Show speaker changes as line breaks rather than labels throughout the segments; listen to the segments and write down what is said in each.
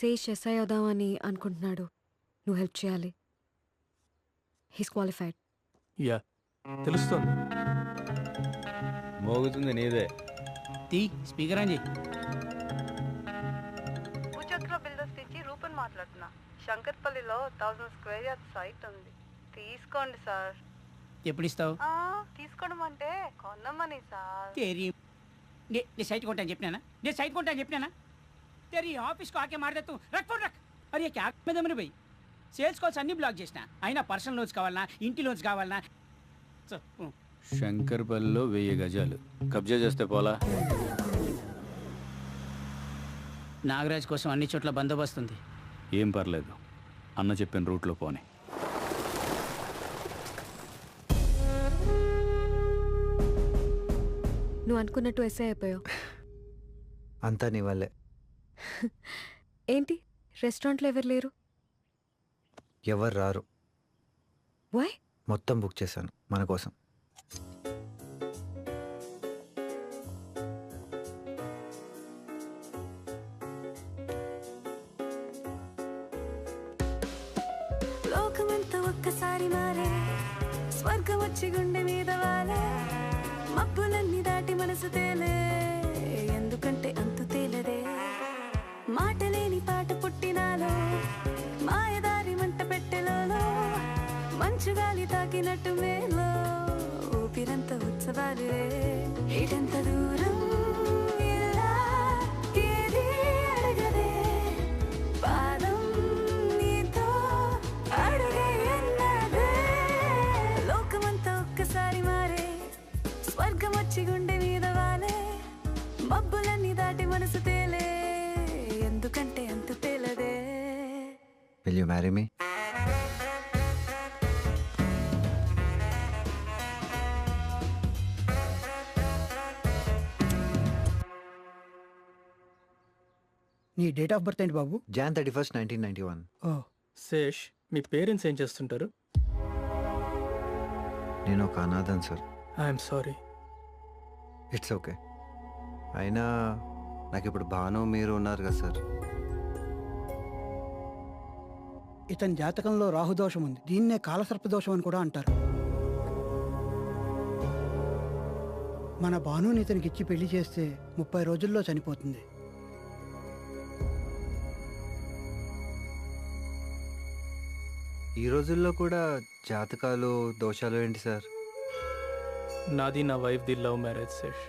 Sesh SI అవుదామని అనుకుంటున్నాడు. నువ్వు హెల్ప్ చేయాలి. He's qualified.
యా. తెలుస్తుంది.
మోగుతుంది నీదే.
తీ స్పీకర్ అని
భూచక్ర బిల్డర్స్ తెచ్చి రూపన్ మాట్లాడుతున్నా. శంకర్పల్లిలో థౌజండ్ స్క్వేర్ యార్డ్ సైట్ ఉంది. తీసుకోండి సార్.
ఎప్పుడు ఇస్తావు
తీసుకోవడం అంటే కొనమని సార్
సైట్ కొంటాను చెప్పినానా? నేను సైట్ కొంటాను చెప్పినానా? तेरी ఆఫీస్ को आके मार दे तू रख फोन रख अरे ये क्या में दमन भाई సేల్స్ కాల్స్ అన్ని బ్లాక్ చేసిన అయినా పర్సనల్ లోన్స్ కావాలనా ఇంటి లోన్స్ కావాలనా చెప్పు.
శంకర్పల్లిలో వెయ్యి గజాలు కబ్జా చేస్తే పోలా
నాగరాజ్ కోసం అన్ని చోట్ల బందోబస్తు ఉంది
ఏం పర్లేదు అన్న చెప్పిన రూట్లో పోనీ
నువ్వు అనుకున్నట్టు ఎస్ఐ అయిపోయావు
అంతా నీ వల్లే
ఏంటి? రెస్టారెంట్లో ఎవరు లేరు?
ఎవరు రారు.
వై
మొత్తం బుక్ చేశాను మన కోసం.
లోకమంతా ఒక్కసారి మారే స్వర్గం వచ్చి గుండె మీద వాలే మబ్బులన్నీ దాటి మనసు తేలే ఎందుకంటే అంతు తేలదే. మాటలేని పాట పుట్టినాలో మాయదారి మంట పెట్టెలలో మంచు గాలి తాకినట్టు మేలో ఊపిరంత ఉత్సవాలే ఇటంత దూరం ఇలా నీతో లోకమంతా ఒక్కసారి మారే స్వర్గం వచ్చి గుండె మీద వాలే మబ్బులన్నీ దాటి మనసు తేలే. ఎందుకంటే అంత తేలదే.
విల్ యూ మ్యారీ మీ
నీ డేట్ ఆఫ్ బర్త్ ఏంటి బాబు?
Jan thirty first nineteen ninety one
ఓ.
శేష్ మీ పేరెంట్స్ ఏం చేస్తుంటారు?
నేను ఒక అనాథన్ sir
I'm sorry.
It's okay అయినా నాకు ఇప్పుడు భాను మీరు ఉన్నారు కదా సార్
ఇతని జాతకంలో రాహుదోషం ఉంది దీన్నే కాలసర్ప దోషం అని కూడా అంటారు. మన భానుని ఇతనికి ఇచ్చి పెళ్ళి చేస్తే ముప్పై రోజుల్లో చనిపోతుంది.
ఈ రోజుల్లో కూడా జాతకాలు దోషాలు ఏంటి సార్?
నాది నా wife the love marriage Sesh.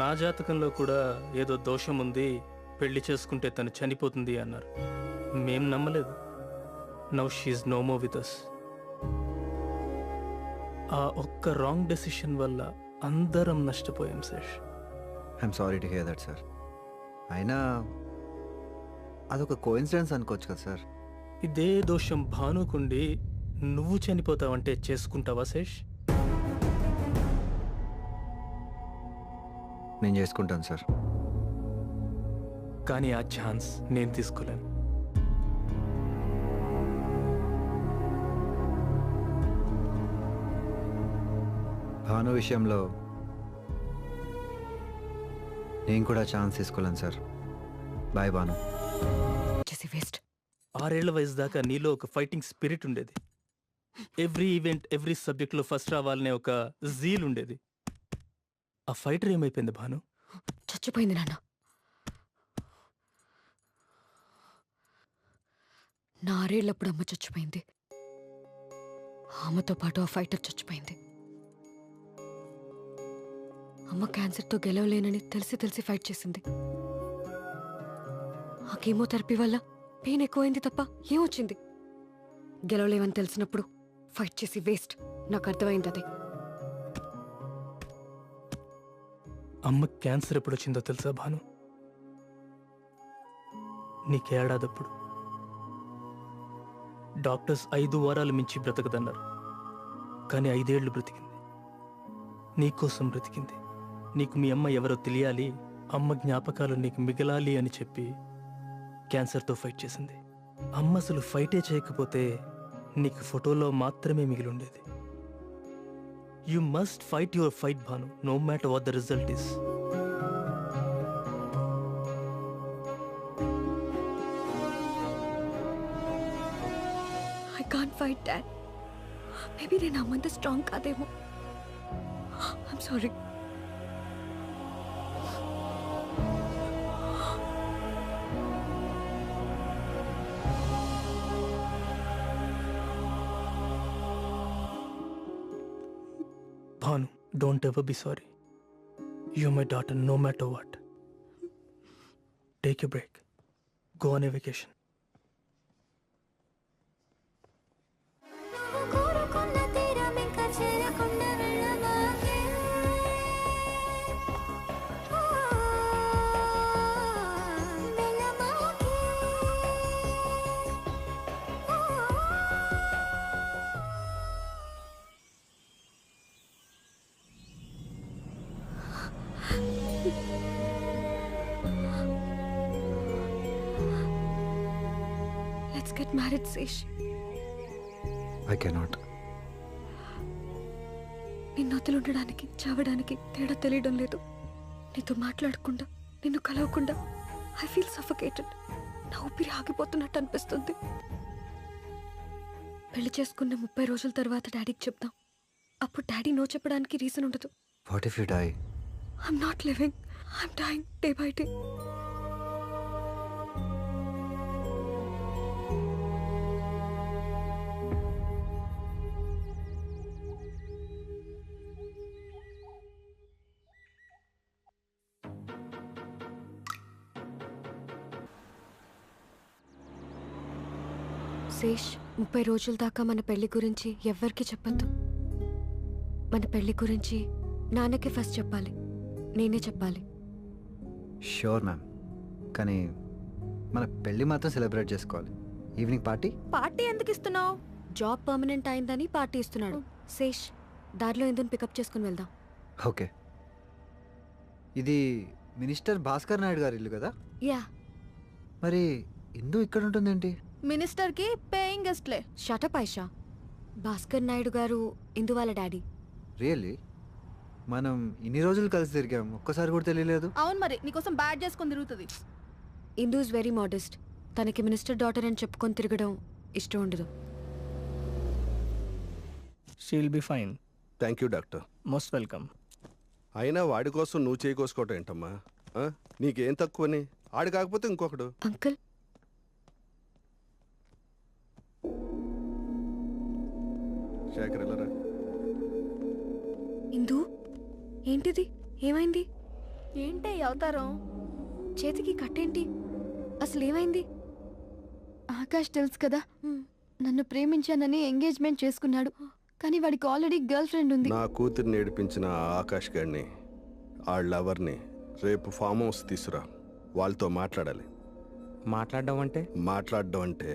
నా జాతకంలో కూడా ఏదో దోషం ఉంది పెళ్ళి చేసుకుంటే తను చనిపోతుంది అన్నారు. మేం నమ్మలేదు. Now she's no more with us ఆ ఒక్క రాంగ్ డెసిషన్ వల్ల అందరం నష్టపోయాం Sesh.
I'm sorry to hear that sir అయినా అదొక కోఇన్సిడెన్స్ అనుకోవచ్చు కదా సార్
ఇదే దోషం భానుకుండి నువ్వు చనిపోతావంటే చేసుకుంటావా శేష్?
నేను చేసుకుంటాను సార్
కానీ ఆ ఛాన్స్ నేను తీసుకోలేను.
భాను విషయంలో నేను కూడా ఛాన్స్ తీసుకోలేను సార్ బాయ్ భాను.
చేసి వేస్ట్
ఆరేళ్ళ వయసు దాకా నీలో ఒక ఫైటింగ్ స్పిరిట్ ఉండేది. ఎవ్రీ ఈవెంట్ ఎవ్రీ సబ్జెక్ట్లో ఫస్ట్ రావాలనే ఒక జీల్ ఉండేది. ఆ ఫైటర్ ఏమైపోయింది భాను?
చచ్చిపోయింది నాన్న. నా ఆరేళ్ళప్పుడు అమ్మ చచ్చిపోయింది. ఆమెతో పాటు ఆ ఫైటర్ చచ్చిపోయింది. అమ్మ క్యాన్సర్తో గెలవలేనని తెలిసి తెలిసి ఫైట్ చేసింది. ఆ కీమోథెరపీ వల్ల పెయిన్ ఎక్కువైంది తప్ప ఏమొచ్చింది? గెలవలేమని తెలిసినప్పుడు ఫైట్ చేసి వేస్ట్. నాకు అర్థమైంది అది.
అమ్మ క్యాన్సర్ ఎప్పుడు వచ్చిందో తెలుసా భాను? నీకేడాదప్పుడు డాక్టర్స్ ఐదు వారాలు మించి బ్రతకదన్నారు. కానీ ఐదేళ్ళు బ్రతికింది. నీకోసం బ్రతికింది. నీకు మీ అమ్మ ఎవరో తెలియాలి అమ్మ జ్ఞాపకాలు నీకు మిగలాలి అని చెప్పి క్యాన్సర్తో ఫైట్ చేసింది. అమ్మ అసలు ఫైటే చేయకపోతే నీకు ఫోటోలో మాత్రమే మిగిలి ఉండేది you must fight your fight Bhanu. No matter what the result is
I can fight dad maybe నేను అమ్మంత స్ట్రాంగ్ కాదేమో.
I'm sorry Don't ever be sorry. You're my daughter no
matter what. Take a break. Go on a
vacation. Get married Sesh
I cannot
నిన్ను వదిలుండడానికి చావడానికి తేడా తెలియడం లేదు. నీతో మాట్లాడకుండా నిన్ను కలవకుండా ఐ ఫీల్ సఫకేటెడ్ నా ఊపిరి ఆగిపోతున్నట్టు అనిపిస్తుంది. పెళ్ళి చేసుకున్న ముప్పై రోజుల తర్వాత డాడీకి చెప్దాం. అప్పుడు డాడీ నో చెప్పడానికి రీజన్ ఉండదు.
What if you die
I'm not living I'm dying day by day Sesh ముప్పై రోజుల దాకా మన పెళ్ళి గురించి ఎవ్వరికీ చెప్పొద్దు. మన పెళ్ళి గురించి నాన్నకి ఫస్ట్ చెప్పాలి. నేనే చెప్పాలి.
షూర్ మ్యామ్ కానీ మన పెళ్ళి మాత్రం సెలబ్రేట్ చేసుకోవాలి. ఈవినింగ్ పార్టీ
పార్టీ ఎందుకు ఇస్తున్నావు? జాబ్ పర్మనెంట్ అయిందని పార్టీ ఇస్తున్నాడు. శేష్ దారిలో ఎందుకు పికప్ చేసుకుని వెళ్దాం.
ఓకే. ఇది మినిస్టర్ భాస్కర్ నాయుడు గారి ఇల్లు కదా?
యా
మరి ఇందు ఇక్కడ ఉంటుందేంటి
మినిస్టర్కి పేయింగ్ గెస్ట్లే
షటప్ ఐషా భాస్కర్ నాయుడు గారు ఇందు వాళ్ళ డాడీ.
రియల్లీ మనం ఇన్ని రోజులు కలిసి తిరిగాం. ఒక్కసారి కూడా తెలియలేదు?
అవును మరి నీకోసం బ్యాడ్ చేసుకొని తిరుగుతుంది.
ఇందు ఇస్ వెరీ మోడెస్ట్ తనకి మినిస్టర్ డాటర్ అని చెప్పుకొని తిరగడం ఇష్టం ఉండదు.
She'll be fine
thank you doctor
most welcome
అయినా వాడి కోసం నువ్వు చేయి కోసుకోవటం ఏంటమ్మా? ఆ? నీకేం తక్కువని? ఆడు కాకపోతే ఇంకొకడు.
అంకుల్
శేఖర్ వెళ్ళరా?
ఇందు ఏంటిది? ఏమైంది?
ఏంటి ఈ అవతారం?
చేతికి కట్టేంటి? అసలు ఏమైంది?
ఆకాష్ తెలుసు కదా నన్ను ప్రేమించానని ఎంగేజ్మెంట్ చేసుకున్నాడు. కానీ వాడికి ఆల్రెడీ గర్ల్ ఫ్రెండ్ ఉంది.
నా కూతుర్ని ఏడిపించిన ఆ ఆకాష్ గారిని ఆ లవర్ని రేపు ఫామ్ హౌస్ తీసురా. వాళ్ళతో మాట్లాడాలి.
మాట్లాడడం అంటే?
మాట్లాడడం అంటే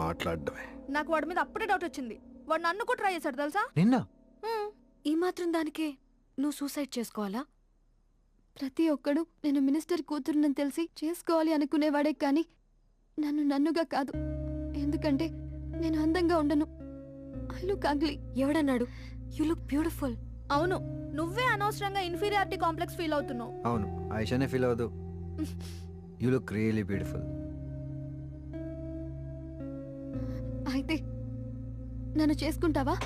మాట్లాడడమే.
నాకు వాడి మీద అప్పుడే డౌట్ వచ్చింది. వాడు నన్ను కూడా ట్రై చేశాడు తెలుసా?
నిన్న.
ఈ మాత్రం దానికే. నువ్వు సూసైడ్ చేసుకోవాలా?
ప్రతి ఒక్కడు నేను మినిస్టర్ కూతురునని తెలిసి చేసుకోవాలి అనుకునేవాడే కానీ నన్ను నన్నుగా కాదు. ఎందుకంటే నేను అందంగా ఉండను. I look ugly
ఎవడన్నాడు? You look beautiful.
అవును. నువ్వే అనవసరంగా ఇన్ఫీరియారిటీ కాంప్లెక్స్ ఫీల్ అవుతున్నావు.
అవును. ఆయిషానే ఫీల్ అవ్వదు. You look really beautiful.
నన్ను చేసుకుంటావా?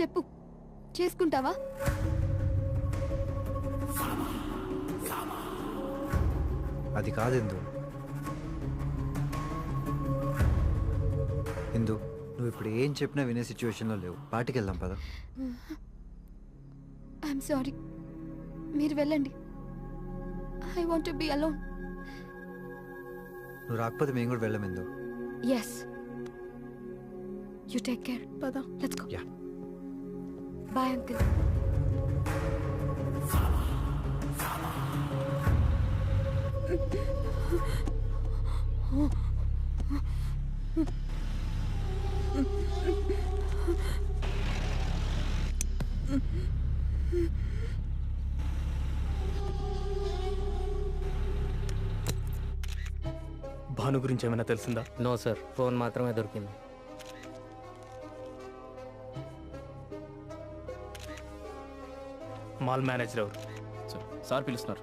చెప్పు. చేసుకుంటావా?
అది కాదు ఇందు. నువ్వు ఇప్పుడు ఏం చెప్పినా వినే సిచ్యువేషన్లో లేవు. పార్టీకి వెళ్దాం పద.
I'm sorry. మీరు వెళ్ళండి. I want be alone.
నువ్వు రాకపోతే మేము కూడా వెళ్ళాం Indu
yes you take care
పద.
Let's go
Yeah.
Bye uncle
Bhanu గురించి ఏమైనా తెలిసిందా?
నో సార్ ఫోన్ మాత్రమే దొరికింది.
మాల్ మేనేజర్ ఎవరు?
సార్ పిలుస్తున్నారు.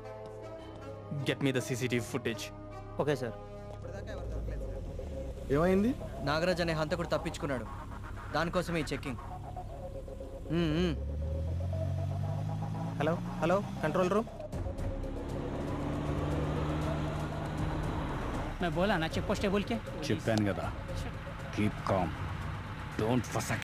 Get me the CCTV footage.
Okay sir.
ఏమైంది?
నాగరాజ్ అనే హంతకుడు తప్పించుకున్నాడు. దానికోసమే ఈ checking.
Hello hello control room?
मैं बोला ना चेक पोस्ट है बोल के
चिप पहन गया था कीप कॉम डोंट फसक